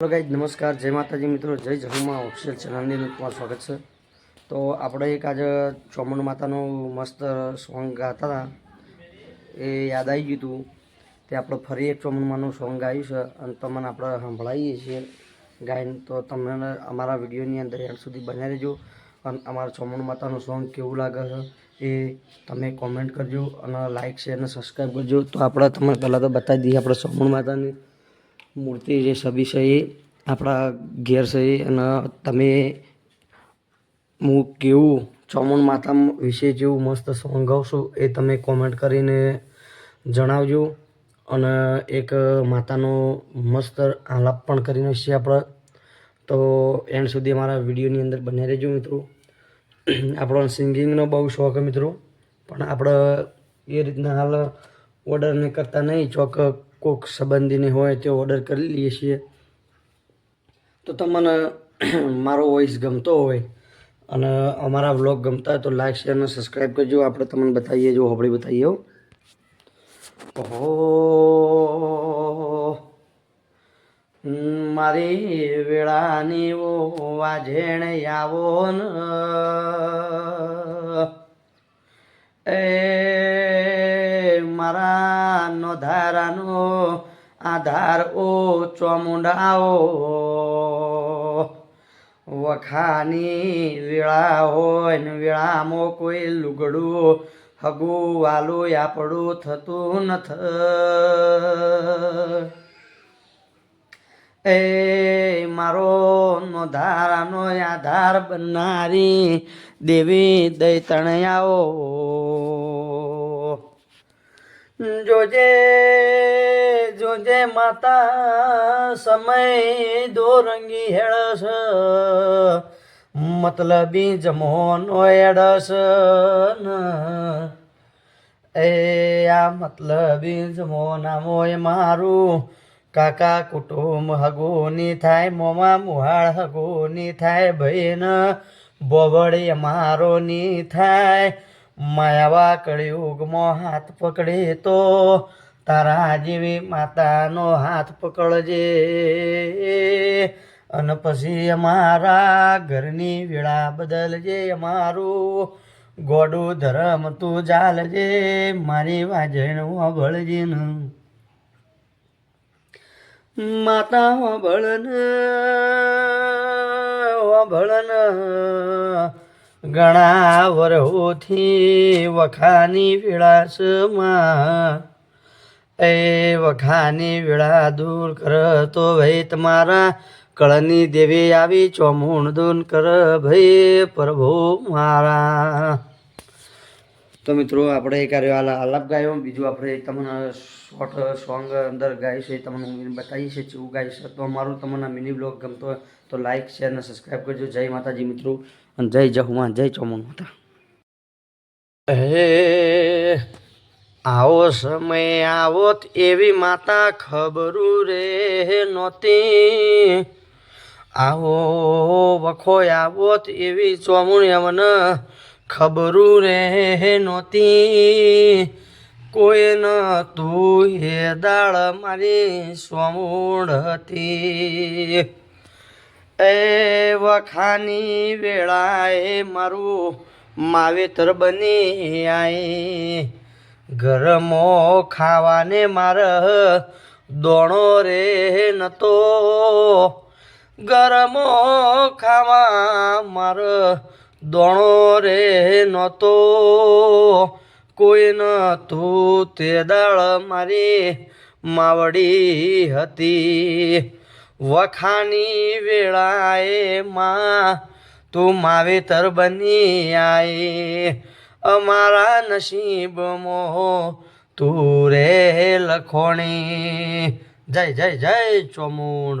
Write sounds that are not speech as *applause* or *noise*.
Hello guys, નમસ્કાર. જય માતાજી મિત્રો. જય જહુમાં ઓફિશિયલ ચેનલની તમારું સ્વાગત છે. તો આપણે એક આજે ચોમણ માતાનું મસ્ત સોંગ ગાતા હતા. એ યાદ આવી ગયું હતું. તે આપણે ફરી એક ચોમણમાંનું સોંગ ગાયું છે અને તમને આપણે સંભળાવીએ છીએ. ગાઈને, તો તમને અમારા વિડીયોની અંદર એન્ડ સુધી બન્યા રહેજો અને અમારા ચોમણ માતાનું સોંગ કેવું લાગે છે એ તમે કોમેન્ટ કરજો અને લાઇક શેર અને સબસ્ક્રાઈબ કરજો. તો આપણે તમને પહેલાં તો બતાવી દઈએ આપણે ચોમણ માતાની. મૂર્તિ જે સભી છે એ આપણા ઘેર છે અને તમે હું કેવું ચોમણ માતા વિશે જેવું મસ્ત સોંગ ગાવશું એ તમે કોમેન્ટ કરીને જણાવજો. અને એક માતાનો મસ્ત આલાપ પણ કરીને છીએ આપણે. તો એન્ડ સુધી અમારા વિડીયોની અંદર બન્યા રહેજો મિત્રો. *clears throat* આપણો સિંગિંગનો બહુ શોખ મિત્રો. પણ આપણે એ રીતના હાલ ઓર્ડર ને કરતા નહીં, ચોક કોક સંબંધીને હોય તે ઓર્ડર કરી લઈએ છીએ. તો તમને મારો વોઇસ ગમતો હોય અને અમારા વ્લોગ ગમતા હોય તો લાઈક શેર અને સબસ્ક્રાઈબ કરજો. આપણે તમને બતાવીએ જો આપણે બતાવીએ ઓહો. મારી વેળાની ઓ વાજેણ આવો ન. એ મારા નો ધારાનો આધાર ઓ ચોમુંડાઓ વખાની વેળા હોય ને વેળામાં કોઈ લુગડું હગું વાલું આપણું થતું નથ. એ મારો નો ધારાનો આધાર બનનારી દેવી દૈતણયાઓ. જોજે જોજે માતા સમય દોરંગી હેળસ. મતલબી જમોનો એડસ એ આ મતલબી જમોના મોય મારું. કાકા કુટુંબ હગોની થાય, મોમા મુહાળ હગોની થાય બહેન બોબડી મારો ની થાય. માયાવા કળિયુગમાં હાથ પકડે તો તારા જેવી માતાનો હાથ પકડજે. અને પછી અમારા ઘરની વેળા બદલજે અમારું. ગોડું ધરમ તું ચાલજે મારી વાજણ વળજે માતા વળન વળન ઘણા વરહોથી વખાની વિળાસમાં એ વખાની વિળા દૂર કર તો ભાઈ તમારા કળની દેવી આવી ચોમુણ દૂર કર ભાઈ પ્રભુ મારા. તો મિત્રો, આપણે એક આર્યો આલા આલાપ ગાયો. બીજું આપણે તમને શોર્ટ સોંગ અંદર ગાય છે તમને હું બતાવી છે કેવું ગાય છે. તો અમારું તમને મિની બ્લોગ ગમતો હોય તો લાઈક, શેર અને સબસ્ક્રાઈબ કરજો. જય માતાજી મિત્રો અને જય જહુમાન, જય ચોમણ માતા. હે, આવો સમય આવોત એવી માતા, ખબરું રે નહોતી. આવો વખો આવોત એવી ચોમુણ ખબરું રે નહોતી કોઈ ન તું હે દાળ મારી હતી. એ વખાની વેળાએ મારું માવેતર બની આઈ. ગરમો ખાવાને માર દોણો રે નતો. ગરમો ખાવા માર દોણો રે નહોતો, કોઈ ન તું તે દાળ મારી માવડી હતી. વખાની વેળાએ માં, તું માવેતર બની આય. અમારા નસીબમાં, તું રે લખોણી. જય જય જય ચોમુણ